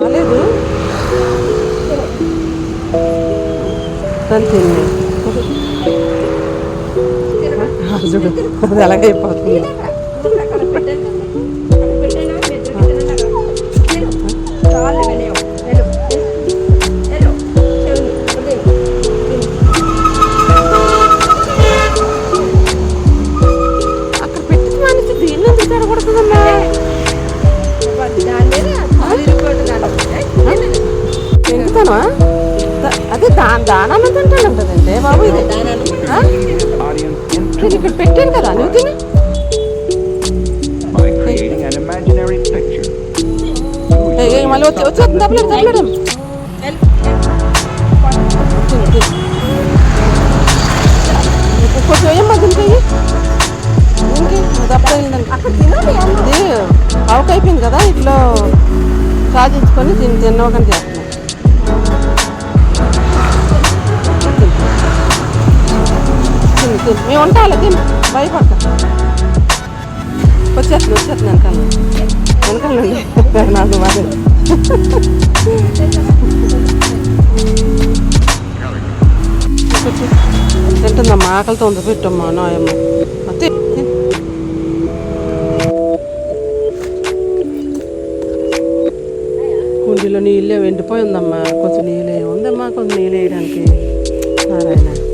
రాలేదు తింది చూడు అది ఎలాగైపోతుంది అక్కడ పెట్టి మానేసి దీన్ని ఎందుకు తిరగకూడదమ్మా తింటానా అదే దా దానాన్ని తింటాను కదండి బాబు ఇది? నేను ఇక్కడ పెట్టాను కదా నువ్వు తిని. మళ్ళీ వచ్చి వచ్చి కొంచెం ఏం అయిపోయింది కదా ఇట్లా. సాధించుకొని దీన్ని తిన్నవకని చేస్తున్నాం తిను. మేము ఉంటాలి తిను. భయపడక. వచ్చేస్తుంది వచ్చేస్తుంది వెనకాల. వెనకాల నాకు బాగా తింటుందమ్మా ఆకలితో ఉంది. పెట్టమ్మా నాయమ్మ. అత్తే కుండీలో నీళ్ళే ఎండిపోయి ఉందమ్మా. కొంచెం నీళ్ళే ఉందమ్మా కొంచెం నీళ్ళు వేయడానికి. నారాయణ.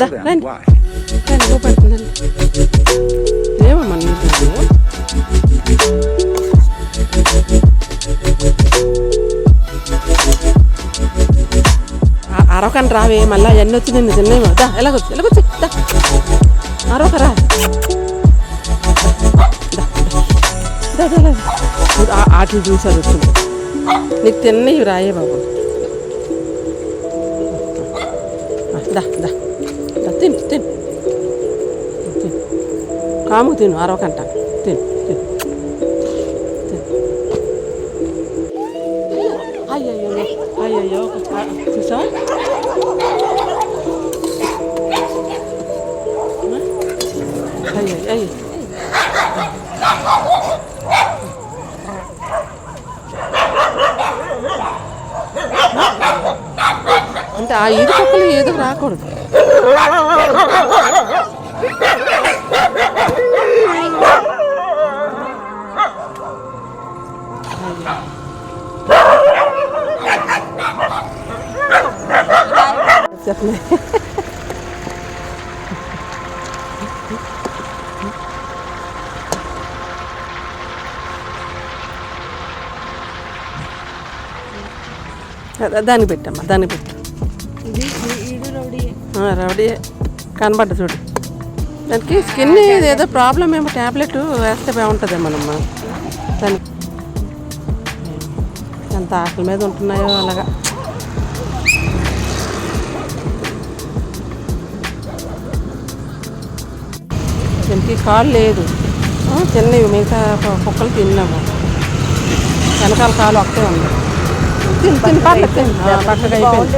రండి? రండి బో పెడుతుందండి ఏమమ్మా అరవకండి రావే మళ్ళీ అవన్నీ వచ్చి నిన్ను తిన్నాయేమో దా ఎలాగొచ్చి ఎలాగొచ్చి దా. అరవకరా ఆటలు చూసి వచ్చింది నీకు తిన్నవి రాయే బాబు. దా దా. తిను. తిను తిను కాము తిను అరవకంట. తిను తిను. తిను. అయ్యయ్యో అయ్యయ్యో చూసా అయ్యో అయ్యో అంటే ఆ ఇరుపక్కలు ఏదో రాకూడదు. చెప్పలే దా- దానికి పెట్టమ్మా దానికి పెట్టు రౌడీ కనబడ్డ చూడు. దానికి స్కిన్ ఏదో ప్రాబ్లం ఏమో ట్యాబ్లెట్ వేస్తే బాగుంటుందేమోనమ్మా దానికి ఎంత ఆకలి మీద ఉంటున్నాయో అలాగా. దీనికి కాలు లేదు. ఆ, చిన్నవి మిగతా కుక్కలు తిన్నాము. వెనకాల కాలు ఒక్కటే ఉంది. తిని పక్కకి అయిపోయింది.